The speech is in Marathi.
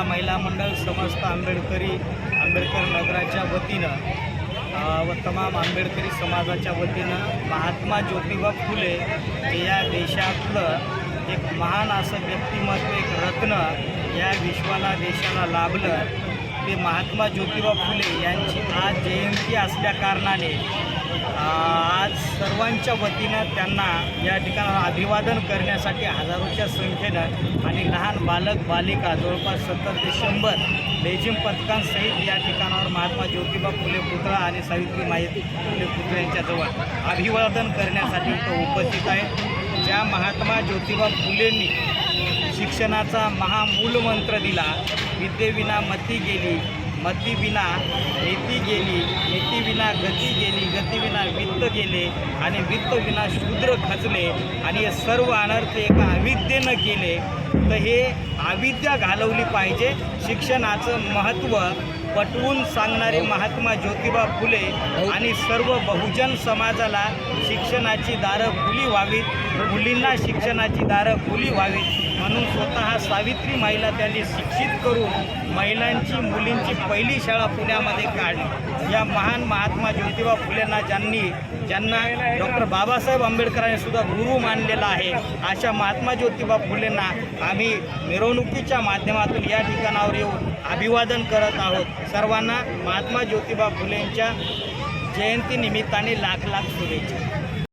जनता महिला मंडळ समस्त आंबेडकरी आंबेडकर नगराच्या वतीनं व तमाम आंबेडकरी समाजाच्या वतीनं महात्मा ज्योतिबा फुले हे या देशातलं एक महान असं व्यक्तिमत्व एक रत्न या विश्वाला देशाला लाभलं. ते महात्मा ज्योतिबा फुले यांची आज जयंती असल्या कारणाने आज सर्वांच्या वतीनं त्यांना या ठिकाणाला अभिवादन करण्यासाठी हजारोच्या संख्येनं आणि लहान बालक बालिका जवळपास सत्तर ते शंभर लेझिम पथकांसहित या ठिकाणावर महात्मा ज्योतिबा फुले पुतळा आणि सावित्री माई फुले पुतळ्यांच्याजवळ अभिवादन करण्यासाठी तो उपस्थित आहेत ज्या महात्मा ज्योतिबा फुलेंनी शिक्षणाचा महामूलमंत्र दिला विद्येविना मती गेली मतीविना नीती गेली नीतीविना गती गेली गतीविना वित्त गेले आणि वित्तविना शूद्र खचले आणि हे सर्व अनर्थ एका अविद्येनं केले तर हे अविद्या घालवली पाहिजे. शिक्षणाचं महत्त्व पटवून सांगणारे महात्मा ज्योतिबा फुले आणि सर्व बहुजन समाजाला शिक्षणाची दारं खुली व्हावीत मुलींना शिक्षणाची दारं खुली व्हावीत. म्हणून स्वतः सावित्री महिला त्यांनी शिक्षित करून महिलांची मुलींची पहिली शाळा पुण्यामध्ये काढली. या महान महात्मा ज्योतिबा फुलेंना ज्यांनी ज्यांना डॉक्टर बाबासाहेब आंबेडकरांनी सुद्धा गुरु मानलेला आहे अशा महात्मा ज्योतिबा फुलेंना आम्ही मिरवणुकीच्या माध्यमातून या ठिकाणावर येऊन अभिवादन करत आहोत. सर्वांना महात्मा ज्योतिबा फुलेंच्या जयंती निमित्ताने लाख लाख शुभेच्छा.